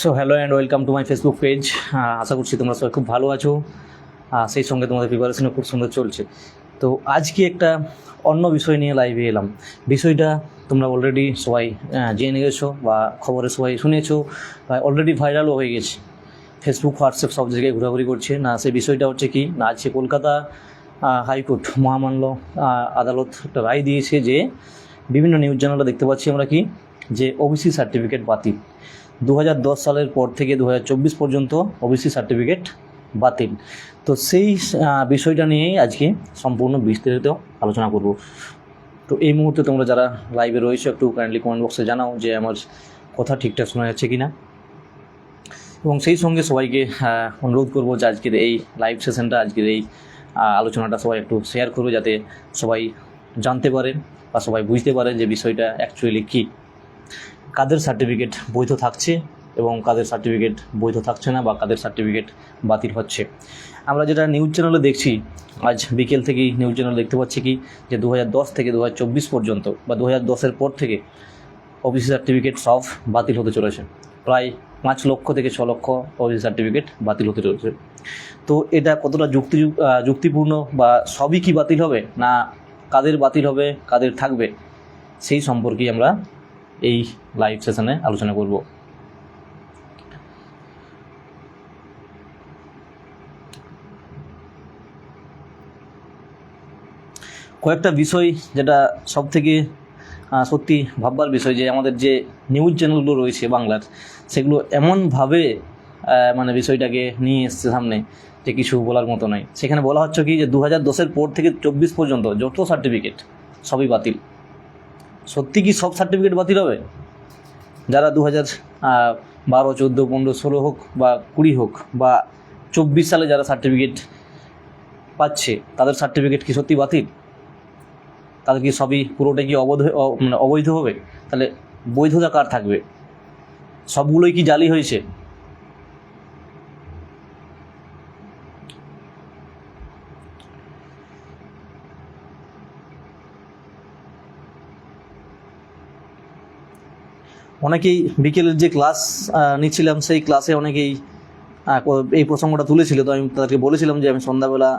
So hello and welcome to my Facebook page আশা করছি তোমরা সবাই খুব ভালো আছো। সেই সঙ্গে তোমাদের প্রিপারেশনও খুব সুন্দর চলছে। তো আজকে একটা অন্য বিষয় নিয়ে লাইভে এলাম। বিষয়টা তোমরা অলরেডি সবাই আহ, জেনে গেছো বা খবরে সবাই শুনেছো। বা অলরেডি ভাইরালও হয়ে গেছে। ফেসবুক হোয়াটসঅ্যাপ সব জায়গায় ঘোরাঘুরি করছে। না সেই বিষয়টা হচ্ছে কি? না আজকে কলকাতা হাইকোর্ট মহামান্য আদালত একটা রায় দিয়েছে যে বিভিন্ন নিউজ চ্যানেলে দেখতে পাচ্ছি আমরা কি? যে ওবিসি সার্টিফিকেট বাতিল। দু হাজার দশ সালের পর থেকে দু হাজার চব্বিশ পর্যন্ত ওবিসি সার্টিফিকেট বাতিল। তো সেই বিষয়টা নিয়েই আজকে সম্পূর্ণ বিস্তারিত আলোচনা করব। তো এই মুহূর্তে তোমরা যারা লাইভে রয়েছে, একটু কাইন্ডলি কমেন্ট বক্সে জানাও যে আমার কথা ঠিকঠাক শোনা যাচ্ছে কি না এবং সেই সঙ্গে সবাইকে অনুরোধ করব যে আজকের এই লাইভ সেশনটা আজকের এই আলোচনাটা সবাই একটু শেয়ার করবে যাতে সবাই জানতে পারেন বা সবাই বুঝতে পারেন যে বিষয়টা অ্যাকচুয়ালি কী। কাদের সার্টিফিকেট বৈধ থাকছে এবং কাদের সার্টিফিকেট বৈধ থাকছে না বা কাদের সার্টিফিকেট বাতিল হচ্ছে? আমরা যেটা নিউজ চ্যানেলে দেখছি, আজ বিকেল থেকেই নিউজ চ্যানেল দেখতে পাচ্ছি কি, যে দু হাজার দশ থেকে দু হাজার চব্বিশ পর্যন্ত বা দু হাজার পর থেকে ওবিসি সার্টিফিকেট সব বাতিল হতে চলেছে। প্রায় পাঁচ লক্ষ থেকে ছ লক্ষ ওবিসি সার্টিফিকেট বাতিল হতে চলেছে। তো এটা কতটা যুক্তি, যুক্তিপূর্ণ বা সবই কি বাতিল হবে না কাদের বাতিল হবে, কাদের থাকবে, সেই সম্পর্কেই আমরা এই লাইভ সেশনে আলোচনা করব। কয়েকটা বিষয় যেটা সব থেকে সত্যি ভাববার বিষয় যে আমাদের যে নিউজ চ্যানেলগুলো রয়েছে বাংলার, সেগুলো এমনভাবে মানে বিষয়টাকে নিয়ে এসছে সামনে যে কিছু বলার মতো নয়। সেখানে বলা হচ্ছে কি যে দু হাজার দশের পর থেকে চব্বিশ পর্যন্ত যত সার্টিফিকেট সবই বাতিল। সত্যি কি সব সার্টিফিকেট বাতিল হবে? যারা দু হাজার বারো, চোদ্দ, পনেরো, ষোলো হোক বা কুড়ি হোক বা চব্বিশ সালে যারা সার্টিফিকেট পাচ্ছে, তাদের সার্টিফিকেট কি সত্যি বাতিল? তাদের কি সবই পুরোটাই কি অবৈধ মানে অবৈধ হবে? তাহলে বৈধতা কার থাকবে? সবগুলোই কি জালি হয়েছে? অনেকেই বিকেলের যে ক্লাস নিচ্ছিলাম, সেই ক্লাসে অনেকেই এই প্রসঙ্গটা তুলেছিল। তো আমি তাদেরকে বলেছিলাম যে আমি সন্ধ্যাবেলা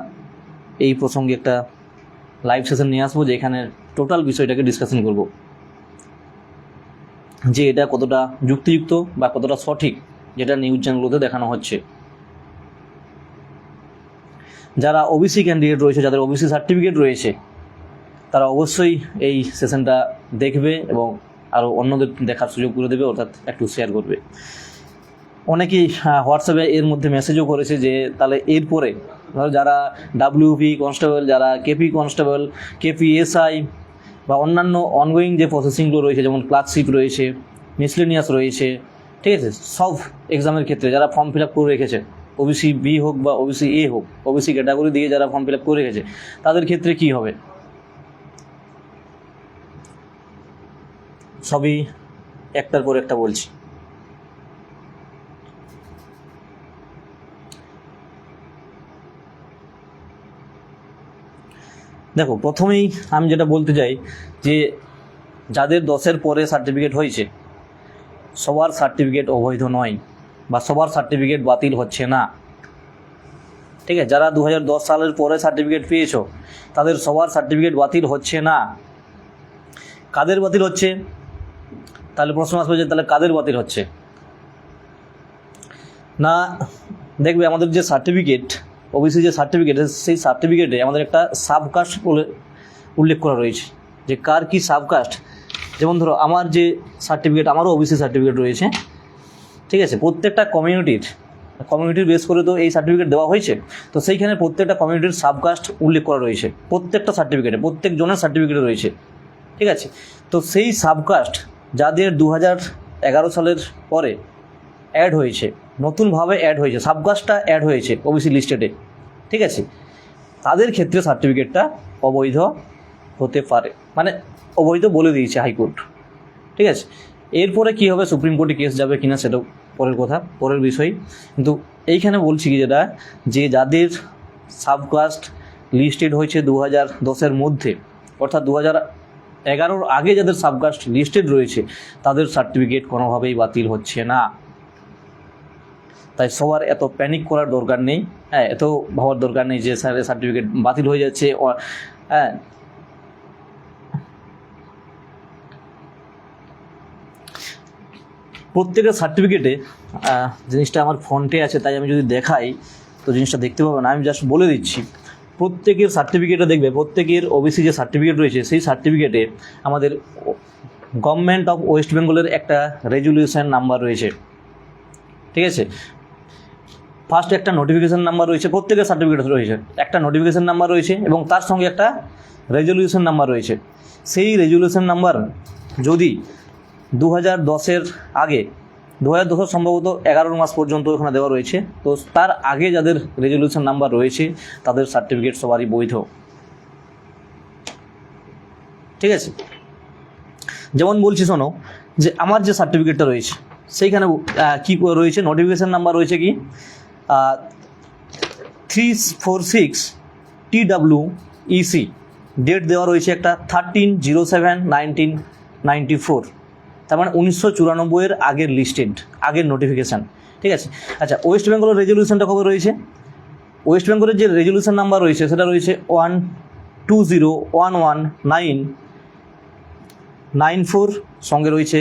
এই প্রসঙ্গে একটা লাইভ সেশন নিয়ে আসব যে এখানে টোটাল বিষয়টাকে ডিসকাশন করব। যে এটা কতটা যুক্তিযুক্ত বা কতটা সঠিক, যেটা নিউজ চ্যানেলগুলোতে দেখানো হচ্ছে। যারা ওবিসি ক্যান্ডিডেট রয়েছে, যাদের ওবিসি সার্টিফিকেট রয়েছে, তারা অবশ্যই এই সেশনটা দেখবে এবং আরও অন্যদের দেখার সুযোগ করে দেবে, অর্থাৎ একটু শেয়ার করবে। অনেকেই হোয়াটসঅ্যাপে এর মধ্যে মেসেজও করেছে যে, তাহলে এরপরে ধরো যারা ডাব্লিউপি কনস্টেবল যারা কেপি কনস্টেবল কেপি এসআই বা অন্যান্য অনগোয়িং যে প্রসেসিংগুলো রয়েছে, যেমন ক্লার্কশিপ রয়েছে মিসলেনিয়াস রয়েছে, ঠিক আছে? সব এক্সামের ক্ষেত্রে যারা ফর্ম ফিল আপ করে রেখেছে ওবিসি বি হোক বা ওবিসি এ হোক ওবিসি ক্যাটাগরি দিয়ে যারা ফর্ম ফিল আপ করে রেখেছে, তাদের ক্ষেত্রে কী হবে? সবই একটার পর একটা বলছি। দেখো, প্রথমেই আমি যেটা বলতে চাই যে, যাদের দশের পরে সার্টিফিকেট হয়েছে, সবার সার্টিফিকেট অবৈধ নয় বা সবার সার্টিফিকেট বাতিল হচ্ছে না। ঠিক আছে, যারা দু হাজার দশ সালের পরে সার্টিফিকেট পেয়েছ, তাদের সবার সার্টিফিকেট বাতিল হচ্ছে না। কাদের বাতিল হচ্ছে? তাহলে প্রশ্ন আসবে যে তাহলে কাদের বাতিল হচ্ছে? না, দেখবে আমাদের যে সার্টিফিকেট ওবিসি যে সার্টিফিকেট সেই সার্টিফিকেটে আমাদের একটা সাবকাস্ট বলে উল্লেখ করা রয়েছে, যে কার কি সাবকাস্ট যেমন ধরো, আমার যে সার্টিফিকেট আমারও ওবিসি সার্টিফিকেট রয়েছে, ঠিক আছে? প্রত্যেকটা কমিউনিটির কমিউনিটির বেস করে তো এই সার্টিফিকেট দেওয়া হয়েছে, তো সেইখানে প্রত্যেকটা কমিউনিটির সাবকাস্ট উল্লেখ করা রয়েছে, প্রত্যেকটা সার্টিফিকেটে প্রত্যেক জনের সার্টিফিকেট রয়েছে, ঠিক আছে? তো সেই সাবকাস্ট যাদের দু এগারো সালের পরে অ্যাড হয়েছে, নতুনভাবে অ্যাড হয়েছে সাবকাস্টটা অ্যাড হয়েছে ওবিসি লিস্টেডে ঠিক আছে? তাদের ক্ষেত্রে সার্টিফিকেটটা অবৈধ হতে পারে মানে অবৈধ বলে দিয়েছে হাইকোর্ট, ঠিক আছে? এরপরে কী হবে? সুপ্রিম কোর্টে কেস যাবে কিনা সেটা পরের কথা, পরের বিষয়। কিন্তু এইখানে বলছি কি যেটা? যে যাদের সাবকাস্ট লিস্টেড হয়েছে দু হাজার দশের মধ্যে, অর্থাৎ দু হাজার এগারোর আগে যাদের সাবকাস্ট লিস্টেড রয়েছে, তাদের সার্টিফিকেট কোনোভাবেই বাতিল হচ্ছে না। তাই সবার এত প্যানিক করার দরকার নেই। হ্যাঁ এত ভাবার দরকার নেই যে স্যারের সার্টিফিকেট বাতিল হয়ে যাচ্ছে হ্যাঁ। প্রত্যেকের সার্টিফিকেটে জিনিসটা আমার ফ্রন্টে আছে, তাই আমি যদি দেখাই, তো জিনিসটা দেখতে পাবো না। আমি জাস্ট বলে দিচ্ছি। প্রত্যেকের সার্টিফিকেটে দেখবে, প্রত্যেকের ওবিসি যে সার্টিফিকেট রয়েছে, সেই সার্টিফিকেটে আমাদের গভর্নমেন্ট অফ ওয়েস্ট বেঙ্গলের একটা রেজুলিউশন নাম্বার রয়েছে। ঠিক আছে? ফার্স্ট একটা নোটিফিকেশন নাম্বার রয়েছে, প্রত্যেকের সার্টিফিকেট রয়েছে। একটা নোটিফিকেশন নাম্বার রয়েছে এবং তার সঙ্গে একটা রেজলিউশন নাম্বার রয়েছে। সেই রেজলিউশন নাম্বার যদি দু হাজার দশের আগে দু হাজার দশের সম্ভবত এগারো মাস পর্যন্ত ওখানে দেওয়া রয়েছে। তো তার আগে যাদের রেজলিউশন নাম্বার রয়েছে, তাদের সার্টিফিকেট সবারই বৈধ। ঠিক আছে? যেমন বলছি, শোনো, যে আমার যে সার্টিফিকেটটা রয়েছে, সেইখানে কি রয়েছে? নোটিফিকেশান নাম্বার রয়েছে কি? Three four six T W EC date দেওয়া রয়েছে একটা thirteen zero seven nineteen ninety four তার মানে উনিশশো চুরানব্বইয়ের আগের লিস্টেড আগের নোটিফিকেশান ঠিক আছে? আচ্ছা ওয়েস্ট বেঙ্গলের রেজলিউশনটা কবে রয়েছে? ওয়েস্ট বেঙ্গলের যে রেজলিউশন নাম্বার রয়েছে, সেটা রয়েছে one two zero one one nine nine four সঙ্গে রয়েছে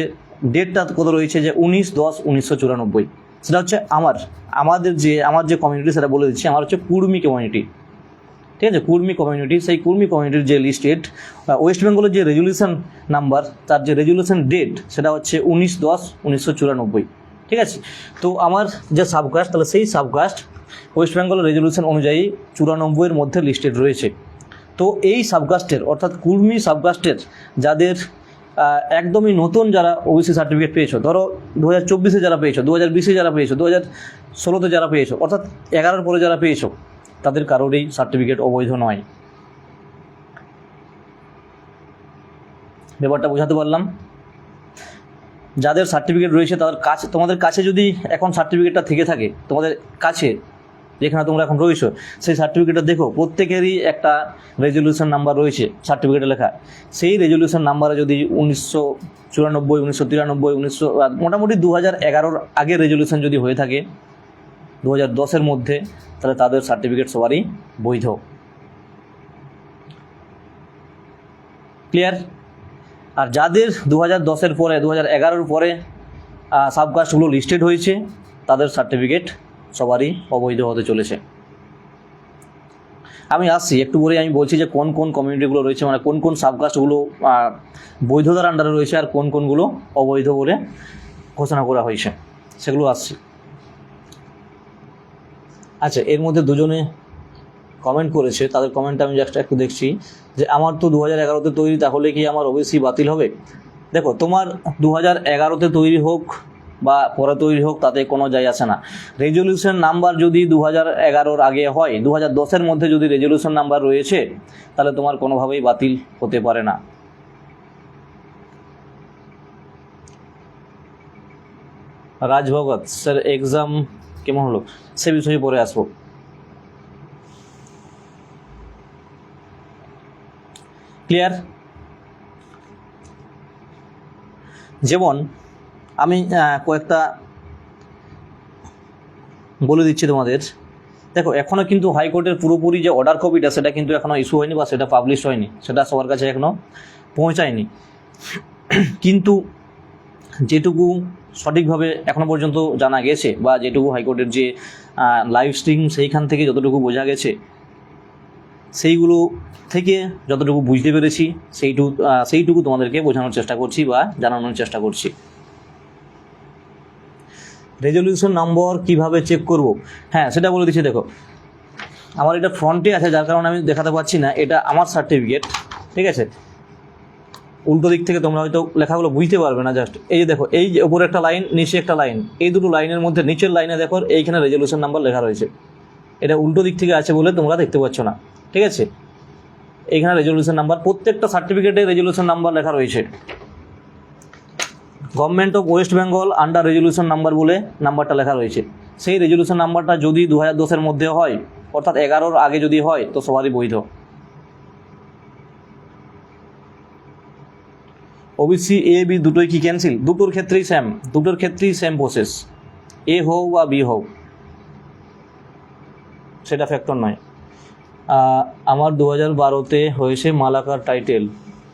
ডেটটা কত রয়েছে যে উনিশ দশ উনিশশো চুরানব্বই। সেটা হচ্ছে আমার, আমাদের যে, আমার যে কমিউনিটি সেটা বলে দিচ্ছি, আমার হচ্ছে কুর্মি কমিউনিটি ঠিক আছে? কুর্মি কমিউনিটি সেই কুর্মি কমিউনিটির যে লিস্টেড ওয়েস্ট বেঙ্গলের যে রেজলিউশন নাম্বার তার যে রেজলিউশন ডেট সেটা হচ্ছে উনিশ দশ উনিশশো চুরানব্বই। ঠিক আছে? তো আমার যে সাবকাস্ট তাহলে সেই সাবকাস্ট ওয়েস্ট বেঙ্গল রেজলিউশন অনুযায়ী চুরানব্বইয়ের মধ্যে লিস্টেড রয়েছে। তো এই সাবকাস্টের অর্থাৎ কুর্মি সাবকাস্টের যাদের একদমই নতুন যারা ওবিসি সার্টিফিকেট পেয়েছ, ধরো দু হাজার চব্বিশে যারা পেয়েছ দু হাজার বিশে যারা পেয়েছ দু হাজার ষোলোতে যারা পেয়েছ, অর্থাৎ এগারোর পরে যারা পেয়েছ তাদের কারোরই সার্টিফিকেট অবৈধ নয়। ব্যাপারটা বোঝাতে পারলাম। যাদের সার্টিফিকেট রয়েছে, তাদের কাছে, তোমাদের কাছে যদি এখন সার্টিফিকেটটা থেকে থাকে, তোমাদের কাছে যেখানে তোমরা এখন রয়েছো, সেই সার্টিফিকেটটা দেখো, প্রত্যেকেরই একটা রেজলিউশন নাম্বার রয়েছে সার্টিফিকেটে লেখা। সেই রেজলিউশন নাম্বারে যদি উনিশশো চুরানব্বই, উনিশশো তিরানব্বই, উনিশশো, মোটামুটি দু হাজার এগারোর আগের রেজলিউশন যদি হয়ে থাকে দু হাজার মধ্যে তাহলে তাদের সার্টিফিকেট সবারই বৈধ। ক্লিয়ার আর যাদের দু হাজার দশের পরে দু হাজার এগারোর পরে সাবকাস্টগুলো লিস্টেড হয়েছে, তাদের সার্টিফিকেট সবারই অবৈধ হতে চলেছে। আমি আসছি, একটু পরে আমি বলছি যে কোন কোন কমিউনিটিগুলো রয়েছে মানে কোন কোন সাবকাস্টগুলো বৈধতার আন্ডারে রয়েছে আর কোন কোনগুলো অবৈধ বলে ঘোষণা করা হয়েছে। সেগুলো আসছি। আচ্ছা এর মধ্যে দুজনে কমেন্ট করেছে, তাদের কমেন্ট আমি জাস্ট একটু দেখছি, যে আমার তো দু হাজার এগারোতে তৈরি, তাহলে কি আমার ওবিসি বাতিল হবে? দেখো, তোমার দু হাজার এগারোতে তৈরি হোক বা পরে তৈরি হোক, তাতে কোনো যায় আসে না। রেজলিউশন নাম্বার যদি দু হাজার এগারোর আগে হয় দু হাজার দশের মধ্যে যদি রেজলিউশন নাম্বার রয়েছে, তাহলে তোমার কোনোভাবেই বাতিল হতে পারে না। রাজভগত স্যার এক্সাম কেমন হলো? সে বিষয়ে পরে আসব। ক্লিয়ার যেমন, আমি কয়েকটা বলে দিচ্ছি তোমাদের। দেখো এখনও কিন্তু হাইকোর্টের পুরোপুরি যে অর্ডার কপিটা সেটা কিন্তু এখনও ইস্যু হয়নি বা সেটা পাবলিশ হয়নি। সেটা সবার কাছে এখনও পৌঁছায়নি। কিন্তু যেটুকু সঠিকভাবে এখনও পর্যন্ত জানা গেছে বা যেটুকু হাইকোর্টের যে লাইভ স্ট্রিম সেইখান থেকে যতটুকু বোঝা গেছে, সেইগুলো থেকে যতটুকু বুঝতে পেরেছি সেইটুকু সেইটুকু তোমাদেরকে বোঝানোর চেষ্টা করছি বা জানানোর চেষ্টা করছি। রেজলিউশন নম্বর কীভাবে চেক করব? হ্যাঁ সেটা বলে দিচ্ছি, দেখো। আমার এটা ফ্রন্টে আছে, যার কারণে আমি দেখাতে পারছি না। এটা আমার সার্টিফিকেট ঠিক আছে? উল্টো দিক থেকে তোমরা হয়তো লেখাগুলো বুঝতে পারবে না জাস্ট এই যে দেখো, এই যে উপরে একটা লাইন নিচে একটা লাইন এই দুটো লাইনের মধ্যে নিচের লাইনে দেখো, এইখানে রেজলিউশন নাম্বার লেখা রয়েছে। এটা উল্টো দিক থেকে আছে বলে তোমরা দেখতে পাচ্ছ না, ঠিক আছে? এইখানে রেজলিউশন নাম্বার প্রত্যেকটা সার্টিফিকেটে রেজলিউশন নাম্বার লেখা রয়েছে। Government of West Bengal under resolution number বলে নাম্বারটা লেখা রয়েছে। সেই রেজলিউশন নাম্বারটা যদি দু হাজার দশের মধ্যে হয়, অর্থাৎ এগারোর আগে যদি হয়, তো সবারই বৈধ। ওবিসি এ, বি দুটোই কি ক্যান্সেল দুটোর ক্ষেত্রেই সেম দুটোর ক্ষেত্রেই সেম প্রসেস এ হোক বা বি হোক সেটা ফ্যাক্টর নয়। আমার দু হাজার বারোতে হয়েছে মালাকার টাইটেল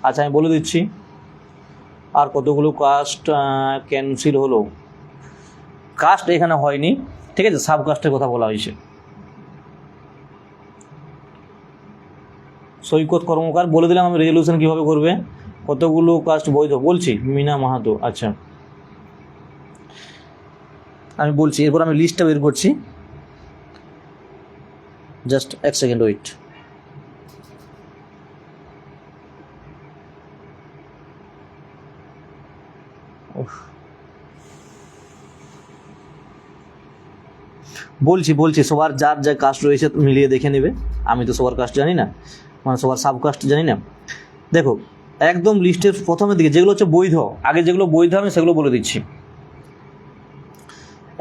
আচ্ছা আমি বলে দিচ্ছি, আর কতগুলো কাস্ট ক্যান্সেল হলো। কাস্ট এখানে হয়নি, ঠিক আছে? সাব কাস্টের কথা বলা হয়েছে। সৈকত কর্মকার, বলে দিলাম আমি রেজলিউশন কীভাবে করবে। কতগুলো কাস্ট বৈধ? বলছি, মিনা মাহাতো আচ্ছা। আমি বলছি, এরপর আমি লিস্টটা বের করছি। জাস্ট এক সেকেন্ড ওয়েট বলছি বলছি, সবার যার যা কাস্ট রয়েছে মিলিয়ে দেখে নেবে। আমি তো সবার কাস্ট জানি না। মানে সবার সাব কাস্ট জানি না। দেখো একদম লিস্টের প্রথমের দিকে, যেগুলো হচ্ছে বৈধ, আগে যেগুলো বৈধ আমি সেগুলো বলে দিচ্ছি।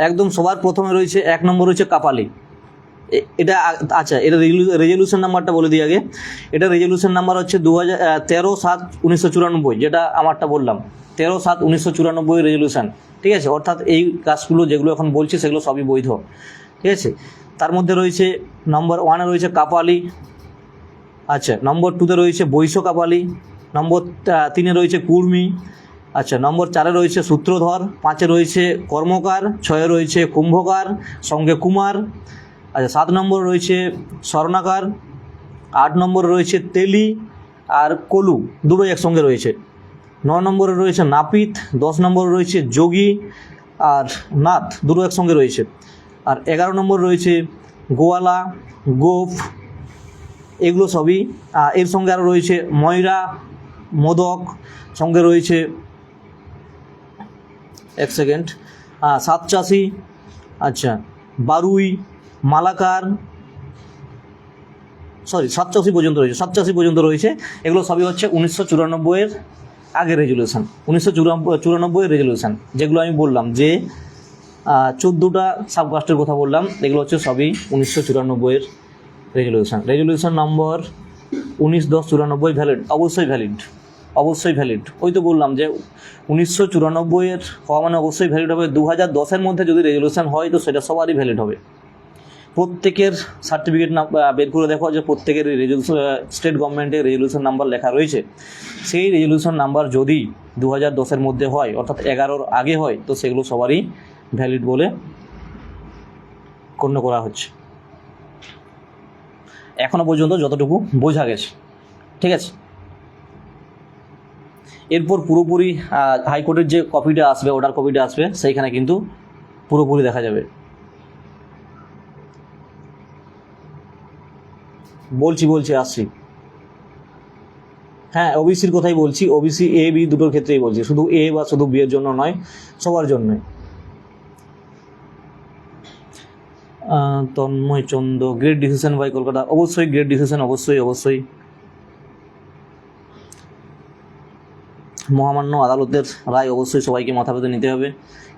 একদম সবার প্রথমে রয়েছে, এক নম্বর রয়েছে কাপালি। এটা আচ্ছা এটা রেজলিউশন নাম্বারটা বলে দিই আগে। এটা রেজলিউশন নাম্বার হচ্ছে দু হাজার তেরো সাত উনিশশো চুরানব্বই, যেটা আমারটা বললাম। তেরো সাত উনিশশো চুরানব্বই রেজলিউশন ঠিক আছে? অর্থাৎ এই কাজগুলো যেগুলো এখন বলছি সেগুলো সবই বৈধ, ঠিক আছে? তার মধ্যে রয়েছে নম্বর ওয়ানে রয়েছে কাপালি আচ্ছা নম্বর টুতে রয়েছে বৈশ্য কাপালি নম্বর তিনে রয়েছে কুর্মি আচ্ছা নম্বর চারে রয়েছে সূত্রধর, পাঁচে রয়েছে কর্মকার, ছয়ে রয়েছে কুম্ভকার, সঙ্গে কুমার আচ্ছা সাত নম্বর রয়েছে স্বর্ণাকার, আট নম্বর রয়েছে তেলি আর কলু, দুটোই একসঙ্গে রয়েছে। ন নম্বরে রয়েছে নাপিত, দশ নম্বরে রয়েছে যোগী আর নাথ, দুটো একসঙ্গে রয়েছে। আর এগারো নম্বর রয়েছে গোয়ালা, গোফ, এগুলো সবই এর সঙ্গে আরও রয়েছে ময়রা মোদক সঙ্গে রয়েছে এক সেকেন্ড। সাতচাষি আচ্ছা বারুই, মালাকার, সরি সাতচাষি পর্যন্ত রয়েছে সাতচাষি পর্যন্ত রয়েছে। এগুলো সবই হচ্ছে উনিশশো চুরানব্বইয়ের আগের রেজুলেশন উনিশশো চুরানব্বই রেজুলেশন যেগুলো আমি বললাম যে চোদ্দোটা সাবকাস্টের কথা বললাম, এগুলো হচ্ছে সবই উনিশশো চুরানব্বইয়ের রেজলিউশন রেজলিউশন নম্বর উনিশ দশ চুরানব্বই ভ্যালিড অবশ্যই ভ্যালিড অবশ্যই ভ্যালিড ওই তো বললাম যে উনিশশো চুরানব্বইয়ের হওয়া মানে অবশ্যই ভ্যালিড হবে। দু হাজার দশের মধ্যে যদি রেজলিউশন হয় তো সেটা সবারই ভ্যালিড হবে। প্রত্যেকের সার্টিফিকেট বের করে দেখো যে প্রত্যেকের রেজলিউশন স্টেট গভর্নমেন্টের রেজলিউশন নাম্বার লেখা রয়েছে। সেই রেজলিউশন নাম্বার যদি দু হাজার দশের মধ্যে হয়, অর্থাৎ এগারোর আগে হয়, তো সেগুলো সবারই ভ্যালিড বলে গণ্য করা হচ্ছে। এখনও পর্যন্ত যতটুকু বোঝা গেছে। ঠিক আছে? এরপর পুরোপুরি হাইকোর্টের যে কপিটা আসবে অর্ডার কপিটা আসবে, সেইখানে কিন্তু পুরোপুরি দেখা যাবে। বলছি বলছি, আসছি। হ্যাঁ ওবিসির কথাই বলছি। ওবিসি এ বি দুটোর ক্ষেত্রেই বলছি। শুধু এ বা শুধু বি এর জন্য নয়, সবার জন্যই Tanmoy Chanda great decision by Kolkata. অবশ্যই গ্রেট ডিসিশন অবশ্যই অবশ্যই। মহামান্য আদালতের রায় অবশ্যই সবাইকে মাথা পেতে নিতে হবে,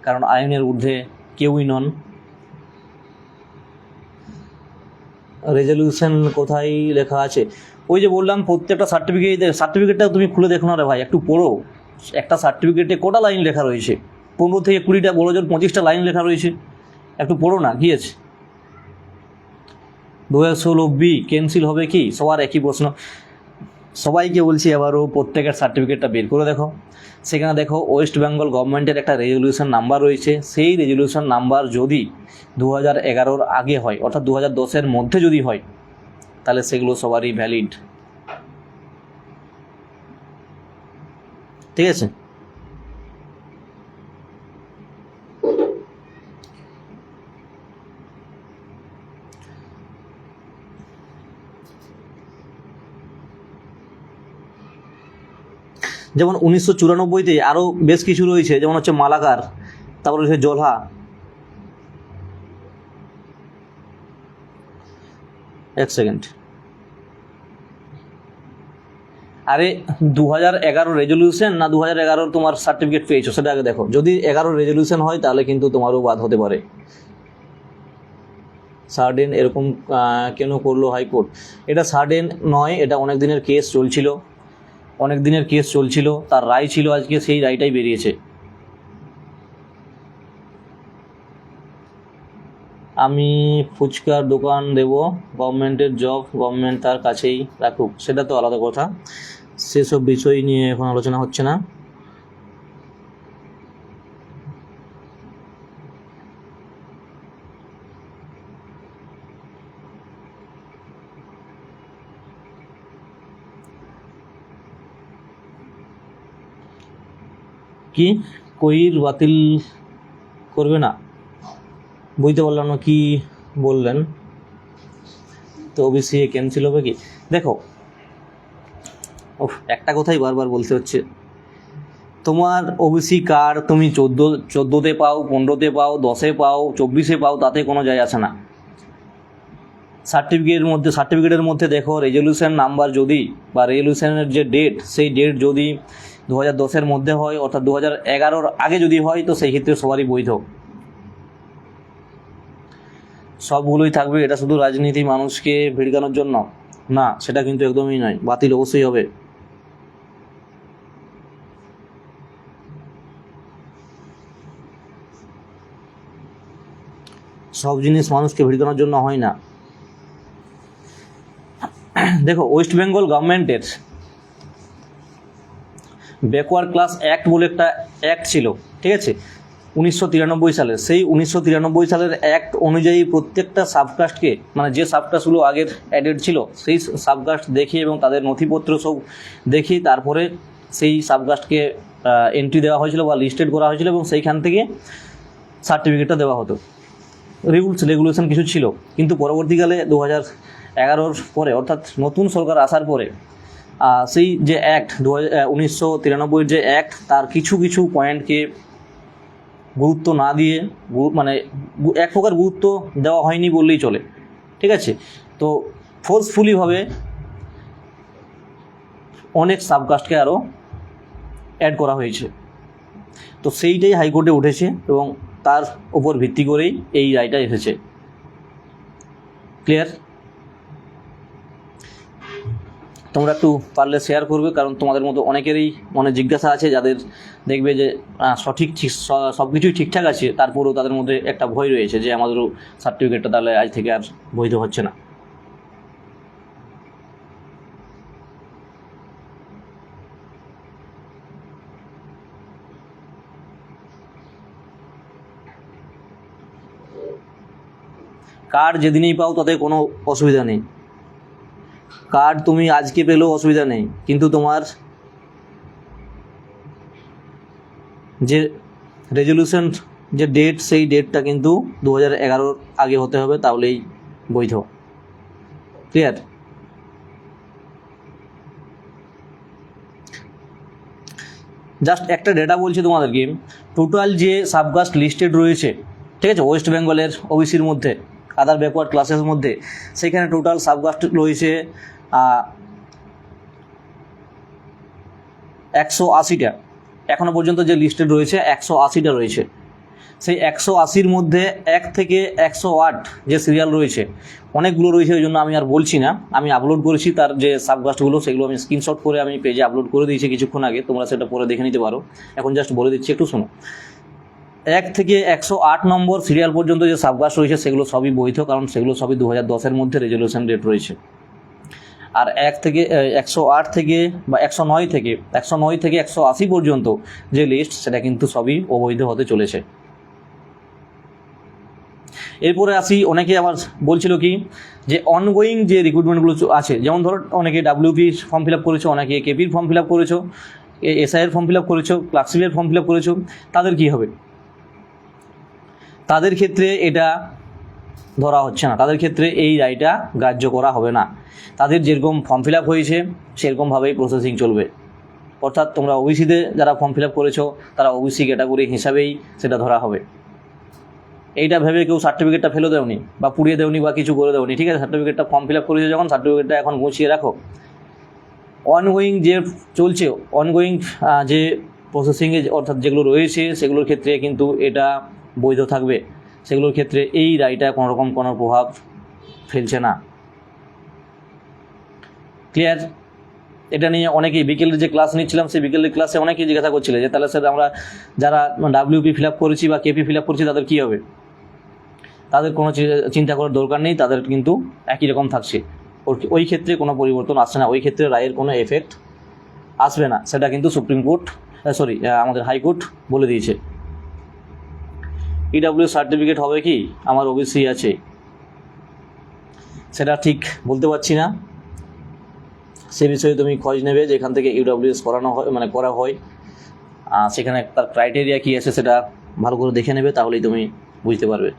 কারণ আইনের ঊর্ধ্বে কেউই নন। রেজলিউশন কোথায় লেখা আছে? ওই যে বললাম, প্রত্যেকটা সার্টিফিকেট সার্টিফিকেটটা তুমি খুলে দেখো না রে ভাই, একটু পড়ো। একটা সার্টিফিকেটে কটা লাইন লেখা রয়েছে? পনেরো থেকে কুড়িটা বড় জোর পঁচিশটা লাইন লেখা রয়েছে। একটু পড়ো না, কি আছে? দু হাজার ষোলো বি ক্যান্সেল হবে কি? সবার একই প্রশ্ন। সবাইকে বলছি এবারও প্রত্যেকের সার্টিফিকেটটা বের করে দেখো। সেখানে দেখো ওয়েস্ট বেঙ্গল গভর্নমেন্টের একটা রেজলিউশন নাম্বার রয়েছে। সেই রেজলিউশন নাম্বার যদি দু হাজার এগারোর আগে হয়, অর্থাৎ দু হাজার দশের মধ্যে যদি হয়, তাহলে সেগুলো সবারই ভ্যালিড ঠিক আছে? যেমন উনিশশো চুরানব্বইতে আরও বেশ কিছু রয়েছে, যেমন হচ্ছে মালাকার, তারপর রয়েছে জলহা। এক সেকেন্ড আরে দু হাজার এগারো রেজলিউশন না দু হাজার এগারোর তোমার সার্টিফিকেট পেয়েছ? সেটা আগে দেখো। যদি এগারো রেজলিউশন হয়, তাহলে কিন্তু তোমারও বাদ হতে পারে। সার্ডেন এরকম কেন করল হাইকোর্ট? এটা সার্ডেন নয়, এটা অনেক দিনের কেস চলছিল। অনেক দিনের কেস চলছিল, তার রায় ছিল আজকে, সেই রায়টাই বেরিয়েছে। আমি ফুচকার দোকান দেব, গভর্নমেন্টের জব গভর্নমেন্ট তার কাছেই রাখুক, সেটা তো আলাদা কথা। সেসব বিষয় নিয়ে এখন আলোচনা হচ্ছে না। কি? কইর বাতিল করবে না। বুঝতে পারলাম না কি বললেন। তো ওবিসি ক্যান্সেল হবে কি? দেখো একটা কথাই বারবার বলতে হচ্ছে। তোমার ওবিসি কার্ড তুমি চোদ্দ, চোদ্দোতে পাও, পনেরোতে পাও, দশে পাও, চব্বিশে পাও, তাতে কোনো যায় আসে না। সার্টিফিকেটের মধ্যে সার্টিফিকেটের মধ্যে দেখো রেজলিউশন নাম্বার যদি বা রেজলিউশনের যে ডেট সেই ডেট যদি দু হাজার দশের মধ্যে হয়, অর্থাৎ দু হাজার এগারোর আগে যদি হয়, তো সেই ক্ষেত্রে সবারই বৈধ। সবগুলোই থাকবে, এটা শুধু রাজনীতি মানুষকে ভিড়কানোর জন্য। না, সেটা কিন্তু একদমই নয়, বাতিল অবশ্যই হবে। সব জিনিস মানুষকে ভিড়কানোর জন্য হয় না। দেখো, ওয়েস্ট বেঙ্গল গভর্নমেন্টের ব্যাকওয়ার্ড ক্লাস অ্যাক্ট বলে একটা অ্যাক্ট ছিল, ঠিক আছে? উনিশশো তিরানব্বই সালের, সেই উনিশশো তিরানব্বই সালের অ্যাক্ট অনুযায়ী প্রত্যেকটা সাবকাস্টকে মানে যে সাবকাস্টগুলো আগের অ্যাডেড ছিল, সেই সাবকাস্ট দেখে এবং তাদের নথিপত্র সব দেখে, তারপরে সেই সাবকাস্টকে এন্ট্রি দেওয়া হয়েছিল বা লিস্টেড করা হয়েছিল এবং সেইখান থেকে সার্টিফিকেটটা দেওয়া হতো। রুলস রেগুলেশন কিছু ছিল, কিন্তু পরবর্তীকালে দু হাজার এগারোর পরে, অর্থাৎ নতুন সরকার আসার পরে সেই যে অ্যাক্ট দু উনিশশো যে অ্যাক্ট তার কিছু কিছু পয়েন্টকে গুরুত্ব না দিয়ে মানে এক প্রকার গুরুত্ব দেওয়া হয়নি বললেই চলে। ঠিক আছে? তো ফোর্সফুলিভাবে অনেক সাবকাস্টকে আরও অ্যাড করা হয়েছে। তো সেইটাই হাইকোর্টে উঠেছে এবং তার উপর ভিত্তি করেই এই রায়টা এসেছে। ক্লিয়ার তোমরা একটু পারলে শেয়ার করবে, কারণ তোমাদের মতো অনেকেরই মনে জিজ্ঞাসা আছে, যাদের দেখবে যে সঠিক ঠিক সব কিছুই ঠিকঠাক আছে, তারপরেও তাদের মধ্যে একটা ভয় রয়েছে যে, আমাদেরও সার্টিফিকেটটা তাহলে আজ থেকে আর বৈধ হচ্ছে না। কার্ড যেদিনই পাও, তাতে কোনো অসুবিধা নেই। কার্ড তুমি আজকে পেলেও অসুবিধা নেই, কিন্তু তোমার যে রেজলিউশন যে ডেট সেই ডেটটা কিন্তু দু হাজার এগারোর আগে হতে হবে, তাহলেই বৈধ। ক্লিয়ার জাস্ট একটা ডেটা বলছি তোমাদেরকে টোটাল যে সাবকাস্ট লিস্টেড রয়েছে, ঠিক আছে ওয়েস্ট বেঙ্গলের ওবিসির মধ্যে আদার ব্যাকওয়ার্ড ক্লাসের মধ্যে, সেখানে টোটাল সাবকাস্ট রয়েছে একশো আশিটা। এখনও পর্যন্ত যে লিস্টেড রয়েছে, একশো আশিটা রয়েছে। সেই একশো আশির মধ্যে এক থেকে একশো আট যে সিরিয়াল রয়েছে, অনেকগুলো রয়েছে ওই জন্য আমি আর বলছি না। আমি আপলোড করেছি তার যে সাবকাস্টগুলো সেগুলো আমি স্ক্রিনশট করে আমি পেজে আপলোড করে দিয়েছি কিছুক্ষণ আগে। তোমরা সেটা পরে দেখে নিতে পারো। এখন জাস্ট বলে দিচ্ছি, একটু শোনো। এক থেকে একশো আট নম্বর সিরিয়াল পর্যন্ত যে সাবকাস্ট রয়েছে, সেগুলো সবই বৈধ, কারণ সেগুলো সবই দু হাজার দশের মধ্যে রেজলিউশন ডেট রয়েছে। আর এক থেকে একশো আট থেকে বা একশো নয় থেকে, একশো নয় থেকে একশো আশি পর্যন্ত যে লিস্ট সেটা কিন্তু সবই অবৈধ হতে চলেছে। এরপরে আসি, অনেকে আবার বলছিল কি, যে অনগোয়িং যে রিক্রুটমেন্টগুলো আছে, যেমন ধরো অনেকে ডাব্লিউপি ফর্ম ফিল আপ করেছ, অনেকে কেপির ফর্ম ফিল আপ করেছ এসআইয়ের ফর্ম ফিল আপ করেছ ক্লার্কশিপের ফর্ম ফিল আপ করেছ, তাদের কী হবে? তাদের ক্ষেত্রে এটা ধরা হচ্ছে না। তাদের ক্ষেত্রে এই রায়টা গ্রাহ্য করা হবে না। তাদের যেরকম ফর্ম ফিল আপ হয়েছে, সেরকমভাবেই প্রসেসিং চলবে। অর্থাৎ তোমরা ওবিসিতে যারা ফর্ম ফিল আপ করেছ, তারা ওবিসি ক্যাটাগরি হিসাবেই সেটা ধরা হবে। এইটা ভেবে কেউ সার্টিফিকেটটা ফেলে দেওনি, বা পুড়িয়ে দেওনি, বা কিছু করে দেওনি, ঠিক আছে? সার্টিফিকেটটা ফর্ম ফিল আপ করেছে যখন সার্টিফিকেটটা এখন গুছিয়ে রাখো। অনগোয়িং যে চলছে অনগোয়িং যে প্রসেসিংয়ে অর্থাৎ যেগুলো রয়েছে, সেগুলোর ক্ষেত্রে কিন্তু এটা বৈধ থাকবে। সেগুলোর ক্ষেত্রে এই রায়টা কোনো রকম কোনো প্রভাব ফেলছে না। ক্লিয়ার এটা নিয়ে অনেকেই বিকেলের যে ক্লাস নিচ্ছিলাম, সেই বিকেলের ক্লাসে অনেকেই জিজ্ঞাসা করছিল যে, তাহলে স্যার আমরা যারা ডাব্লিউপি ফিল আপ করেছি বা কেপি ফিল আপ করেছি, তাদের কী হবে? তাদের কোনো চিন্তা করার দরকার নেই, তাদের কিন্তু একই রকম থাকছে। ওই ক্ষেত্রে কোনো পরিবর্তন আসছে না, ওই ক্ষেত্রে রায়ের কোনো এফেক্ট আসবে না। সেটা কিন্তু সুপ্রিম কোর্ট সরি আমাদের হাইকোর্ট বলে দিয়েছে। ইডাব্লিউ সার্টিফিকেট হবে কি? আমার ওবিসি আছে। সেটা ঠিক বলতে পারছি না। সে বিষয়ে তুমি খোঁজ নেবে, যেখান থেকে ইউডাব্লিউএস করানো হয় মানে করা হয়। সেখানে তার ক্রাইটেরিয়া কী আছে সেটা ভালো করে দেখে নেবে, তাহলেই তুমি বুঝতে পারবে।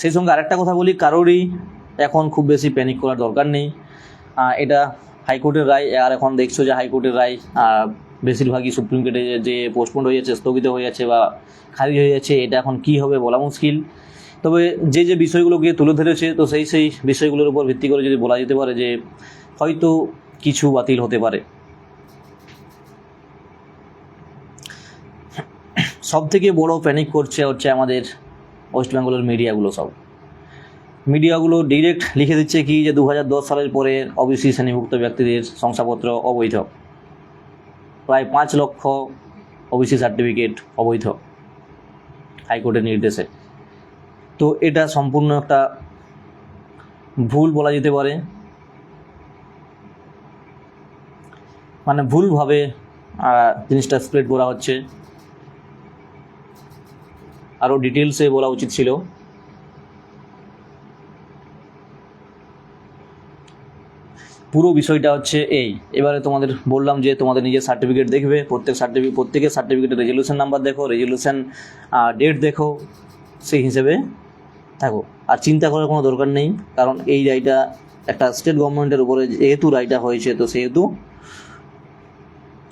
সেই সঙ্গে আরেকটা কথা বলি, কারোরই এখন খুব বেশি প্যানিক করার দরকার নেই। এটা হাইকোর্টের রায়, আর এখন দেখছ যে হাইকোর্টের রায় বেশিরভাগই সুপ্রিম কোর্টে যে- পোস্টপন্ড হয়ে যাচ্ছে, স্থগিত হয়ে যাচ্ছে বা খারিজ হয়ে যাচ্ছে, এটা এখন কি হবে বলা মুশকিল। তবে যে যে বিষয়গুলোকে তুলে ধরেছে, তো সেই সেই বিষয়গুলোর উপর ভিত্তি করে যদি বলা যেতে পারে যে, হয়তো কিছু বাতিল হতে পারে। সব থেকে বড় প্যানিক করছে হচ্ছে আমাদের ওয়েস্ট বেঙ্গলের মিডিয়াগুলো সব। মিডিয়াগুলো ডিরেক্ট লিখে দিচ্ছে কি যে দু হাজার দশ সালের পরে ওবিসি শ্রেণীভুক্ত ব্যক্তিদের শংসাপত্র অবৈধ। প্রায় পাঁচ লক্ষ ওবিসি সার্টিফিকেট অবৈধ হাইকোর্টের নির্দেশে। তো এটা সম্পূর্ণ একটা ভুল বলা যেতে পারে। মানে ভুলভাবে জিনিসটা স্প্রেড করা হচ্ছে। আরও ডিটেলসে বলা উচিত ছিল। পুরো বিষয়টা হচ্ছে এই। এবারে তোমাদের বললাম যে তোমাদের নিজের সার্টিফিকেট দেখবে, প্রত্যেক সার্টিফিকেট প্রত্যেকের সার্টিফিকেটের রেজলিউশন নাম্বার দেখো রেজলিউশন ডেট দেখো, সেই হিসেবে থাকো। আর চিন্তা করার কোনো দরকার নেই, কারণ এই রায়টা একটা স্টেট গভর্নমেন্টের উপরে যেহেতু রায়টা হয়েছে, তো সেহেতু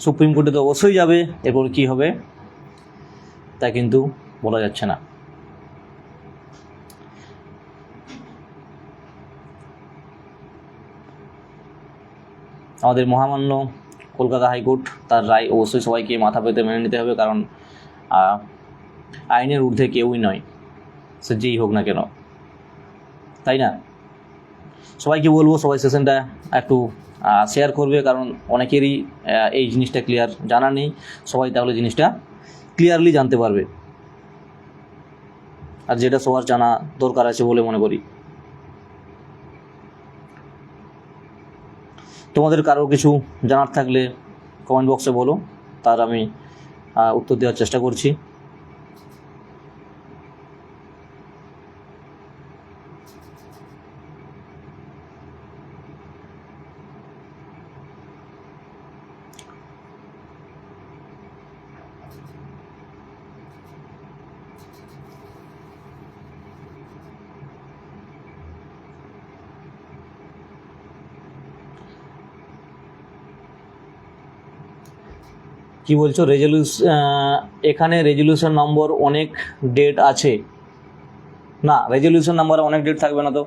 সুপ্রিম কোর্টে তো অবশ্যই যাবে, এরপর কী হবে তা কিন্তু বলা যাচ্ছে না। আমাদের মহামান্য কলকাতা হাইকোর্ট তার রায় অবশ্যই সবাইকে মাথা পেতে মেনে নিতে হবে, কারণ আইনের ঊর্ধ্বে কেউই নয়, সে যেই হোক না কেন। তাই না? সবাইকে বলব, সবাই সেশনটা একটু শেয়ার করবে, কারণ অনেকেরই এই জিনিসটা ক্লিয়ার জানা নেই। সবাই তাহলে জিনিসটা ক্লিয়ারলি জানতে পারবে। আর যেটা সবার জানা দরকার আছে বলে মনে করি। তোমাদের কারও কিছু জানার থাকলে কমেন্ট বক্সে বলো তার আমি উত্তর দেওয়ার চেষ্টা করছি। কি বলছো? রেজলিউশ এখানে রেজলিউশন নম্বর অনেক ডেট আছে। না রেজলিউশন নাম্বারে অনেক ডেট থাকবে না তো?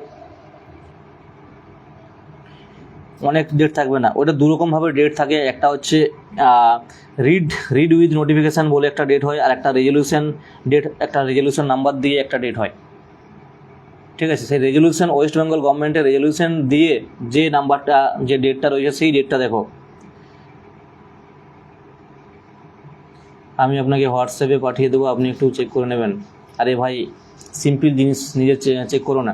অনেক ডেট থাকবে না। ওটা দুরকমভাবে ডেট থাকে। একটা হচ্ছে রিড রিড উইথ নোটিফিকেশান বলে একটা ডেট হয়, আর একটা রেজলিউশন ডেট একটা রেজলিউশন নাম্বার দিয়ে একটা ডেট হয়। ঠিক আছে? সেই রেজলিউশন ওয়েস্ট বেঙ্গল গভর্নমেন্টের রেজলিউশন দিয়ে যে নাম্বারটা যে ডেটটা রয়েছে, সেই ডেটটা দেখো। আমি আপনাকে হোয়াটসঅ্যাপে পাঠিয়ে দেবো, আপনি একটু চেক করে নেবেন। আরে ভাই সিম্পল জিনিস নিজে চেক করো না।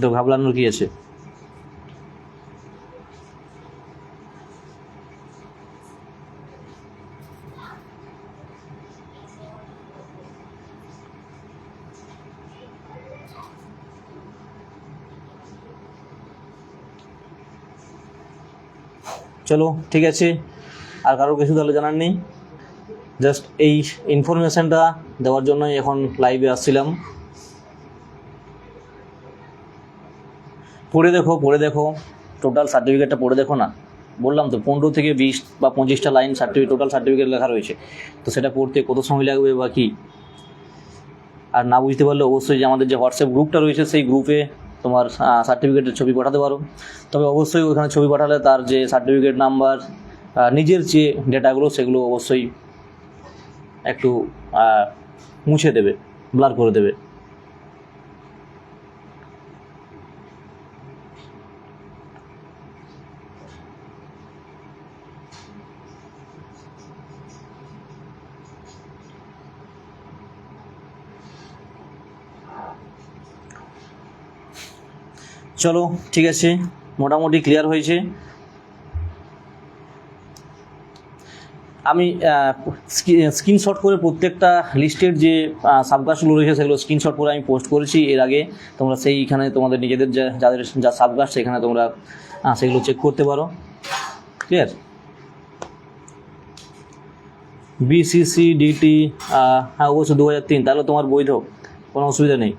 তো ভাবলানোর কী আছে? চলো, ঠিক আছে? আর কারও কিছু তাহলে জানার নেই। জাস্ট এই ইনফরমেশানটা দেওয়ার জন্যই এখন লাইভে আসছিলাম। পড়ে দেখো পড়ে দেখো। টোটাল সার্টিফিকেটটা পড়ে দেখো না? বললাম তো, পনেরো থেকে বিশ বা পঁচিশটা লাইন সার্টিফিকেট টোটাল সার্টিফিকেট লেখা রয়েছে। তো সেটা পড়তে কত সময় লাগবে বা কী? আর না বুঝতে পারলে অবশ্যই যে আমাদের যে হোয়াটসঅ্যাপ গ্রুপটা রয়েছে, সেই গ্রুপে তোমার সার্টিফিকেটের ছবি পাঠাতে পারো। তবে অবশ্যই ওখানে ছবি পাঠালে তার যে সার্টিফিকেট নাম্বার নিজের যে ডেটাগুলো সেগুলো অবশ্যই একটু মুছে দেবে ব্লার করে দেবে। চলো, ঠিক আছে, মোটামুটি ক্লিয়ার হয়েছে। আমি স্ক্রিনশট করে প্রত্যেকটা লিস্টের যে সাবকাস্টগুলো রয়েছে, সেগুলো স্ক্রিনশট করে আমি পোস্ট করেছি এর আগে। তোমরা সেইখানে তোমাদের নিজেদের যা, যাদের যা সাবকাস্ট সেখানে তোমরা সেগুলো চেক করতে পারো। ক্লিয়ার বিসিসি ডিটি হ্যাঁ অবশ্যই দু হাজার তিন, তাহলে তোমার বৈধ, কোনো অসুবিধা নেই।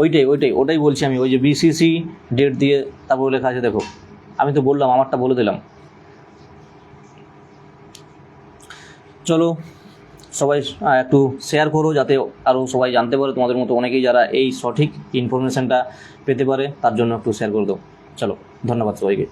ওইটাই ওইটাই, ওটাই বলছি আমি, ওই যে বিসিসি ডেট দিয়ে তারপর লেখা আছে, দেখো। আমি তো বললাম, আমারটা বলে দিলাম। চলো, সবাই একটু শেয়ার করো যাতে আরও সবাই জানতে পারে, তোমাদের মতো অনেকেই যারা এই সঠিক ইনফরমেশানটা পেতে পারে, তার জন্য একটু শেয়ার করে দাও। চলো, ধন্যবাদ সবাইকে।